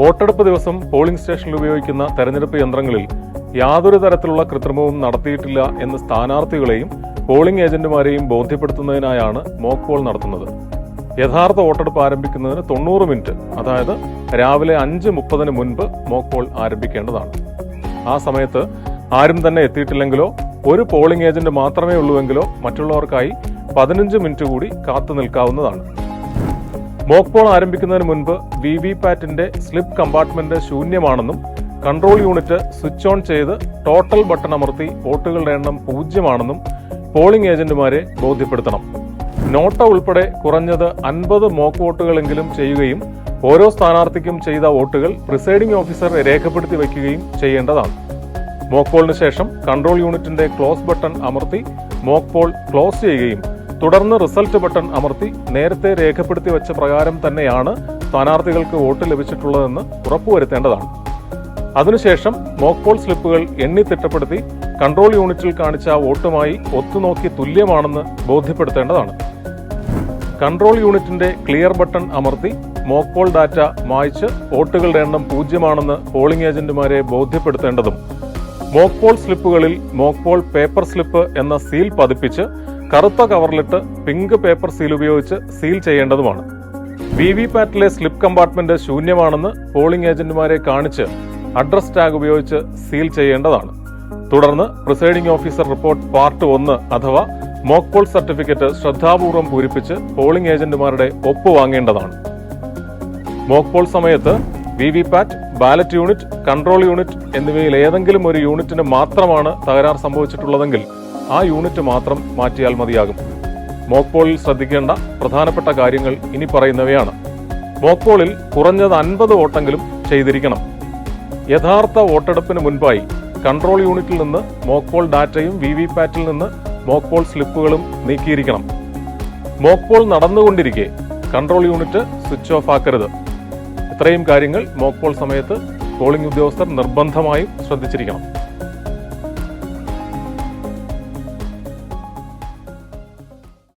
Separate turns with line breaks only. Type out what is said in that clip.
വോട്ടെടുപ്പ് ദിവസം പോളിംഗ് സ്റ്റേഷനിൽ ഉപയോഗിക്കുന്ന തെരഞ്ഞെടുപ്പ് യന്ത്രങ്ങളിൽ യാതൊരു തരത്തിലുള്ള കൃത്രിമവും നടത്തിയിട്ടില്ല എന്ന് സ്ഥാനാർത്ഥികളെയും പോളിംഗ് ഏജന്റുമാരെയും ബോധ്യപ്പെടുത്തുന്നതിനായാണ് മോക്ക് പോൾ നടത്തുന്നത്. യഥാർത്ഥ വോട്ടെടുപ്പ് ആരംഭിക്കുന്നതിന് തൊണ്ണൂറ് മിനിറ്റ് അതായത് രാവിലെ അഞ്ച് മുപ്പതിന് മുൻപ് മോക്ക് പോൾ ആരംഭിക്കേണ്ടതാണ്. ആ സമയത്ത് ആരും തന്നെ എത്തിയിട്ടില്ലെങ്കിലോ ഒരു പോളിംഗ് ഏജന്റ് മാത്രമേ ഉള്ളൂവെങ്കിലോ മറ്റുള്ളവർക്കായി പതിനഞ്ച് മിനിറ്റ് കൂടി കാത്തു നിൽക്കാവുന്നതാണ്. മോക്ക് പോൾ ആരംഭിക്കുന്നതിന് മുൻപ് വി വി പാറ്റിന്റെ സ്ലിപ്പ് കമ്പാർട്ട്മെന്റ് ശൂന്യമാണെന്നും കൺട്രോൾ യൂണിറ്റ് സ്വിച്ച് ഓൺ ചെയ്ത് ടോട്ടൽ ബട്ടൺ അമർത്തി വോട്ടുകളുടെ എണ്ണം പൂജ്യമാണെന്നും പോളിംഗ് ഏജന്റുമാരെ ബോധ്യപ്പെടുത്തണം. നോട്ട ഉൾപ്പെടെ കുറഞ്ഞത് അൻപത് മോക്ക് വോട്ടുകളെങ്കിലും ചെയ്യുകയും ഓരോ സ്ഥാനാർത്ഥിക്കും ചെയ്ത വോട്ടുകൾ പ്രിസൈഡിംഗ് ഓഫീസർ രേഖപ്പെടുത്തി വയ്ക്കുകയും ചെയ്യേണ്ടതാണ്. മോക്ക് പോളിന് ശേഷം കൺട്രോൾ യൂണിറ്റിന്റെ ക്ലോസ് ബട്ടൺ അമർത്തി മോക്ക് പോൾ ക്ലോസ് ചെയ്യുകയും തുടർന്ന് റിസൾട്ട് ബട്ടൺ അമർത്തി നേരത്തെ രേഖപ്പെടുത്തി വെച്ച പ്രകാരം തന്നെയാണ് സ്ഥാനാർത്ഥികൾക്ക് വോട്ട് ലഭിച്ചിട്ടുള്ളതെന്ന് ഉറപ്പുവരുത്തേണ്ടതാണ്. അതിനുശേഷം മോക്ക് പോൾ സ്ലിപ്പുകൾ എണ്ണി തിട്ടപ്പെടുത്തി കൺട്രോൾ യൂണിറ്റിൽ കാണിച്ച വോട്ടുമായി ഒത്തുനോക്കി തുല്യമാണെന്ന് ബോധ്യപ്പെടുത്തേണ്ടതാണ്. കൺട്രോൾ യൂണിറ്റിന്റെ ക്ലിയർ ബട്ടൺ അമർത്തി മോക്ക് പോൾ ഡാറ്റ മായ്ച്ച് വോട്ടുകളുടെ എണ്ണം പൂജ്യമാണെന്ന് പോളിംഗ് ഏജന്റുമാരെ ബോധ്യപ്പെടുത്തേണ്ടതും. മോക്ക് പോൾ സ്ലിപ്പുകളിൽ മോക്ക് പോൾ പേപ്പർ സ്ലിപ്പ് എന്ന സീൽ പതിപ്പിച്ച് കറുത്ത കവറിലിട്ട് പിങ്ക് പേപ്പർ സീൽ ഉപയോഗിച്ച് സീൽ ചെയ്യേണ്ടതുമാണ്. വി വി പാറ്റിലെ സ്ലിപ്പ് കമ്പാർട്ട്മെന്റ് ശൂന്യമാണെന്ന് പോളിംഗ് ഏജന്റുമാരെ കാണിച്ച് അഡ്രസ് ടാഗ് ഉപയോഗിച്ച് സീൽ ചെയ്യേണ്ടതാണ്. തുടർന്ന് പ്രിസൈഡിംഗ് ഓഫീസർ റിപ്പോർട്ട് പാർട്ട് ഒന്ന് അഥവാ മോക്കോൾ സർട്ടിഫിക്കറ്റ് ശ്രദ്ധാപൂർവം പൂരിപ്പിച്ച് പോളിംഗ് ഏജന്റുമാരുടെ ഒപ്പ് വാങ്ങേണ്ടതാണ്. മോക്ക് പോൾ സമയത്ത് V V PAT ballot unit control unit എന്നിവയിൽ ഏതെങ്കിലും ഒരു യൂണിറ്റിന് മാത്രമാണ് തകരാർ സംഭവിച്ചിട്ടുള്ളതെങ്കിൽ ആ യൂണിറ്റ് മാത്രം മാറ്റിയാൽ മതിയാകും. മോക്ക് പോളിൽ ശ്രദ്ധിക്കേണ്ട പ്രധാനപ്പെട്ട കാര്യങ്ങൾ ഇനി പറയുന്നവയാണ്. മോക്ക് പോളിൽ കുറഞ്ഞത് അൻപത് വോട്ടെങ്കിലും ചെയ്തിരിക്കണം. യഥാർത്ഥ വോട്ടെടുപ്പിന് മുൻപായി കൺട്രോൾ യൂണിറ്റിൽ നിന്ന് മോക്ക് പോൾ ഡാറ്റയും വി വി പാറ്റിൽ നിന്ന് മോക്ക് പോൾ സ്ലിപ്പുകളും നീക്കിയിരിക്കണം. മോക്ക് പോൾ നടന്നുകൊണ്ടിരിക്കെ കൺട്രോൾ യൂണിറ്റ് സ്വിച്ച് ഓഫ് ആക്കരുത്. ഇത്രയും കാര്യങ്ങൾ മോക്ക് പോൾ സമയത്ത് പോളിംഗ് ഉദ്യോഗസ്ഥർ നിർബന്ധമായും ശ്രദ്ധിച്ചിരിക്കണം.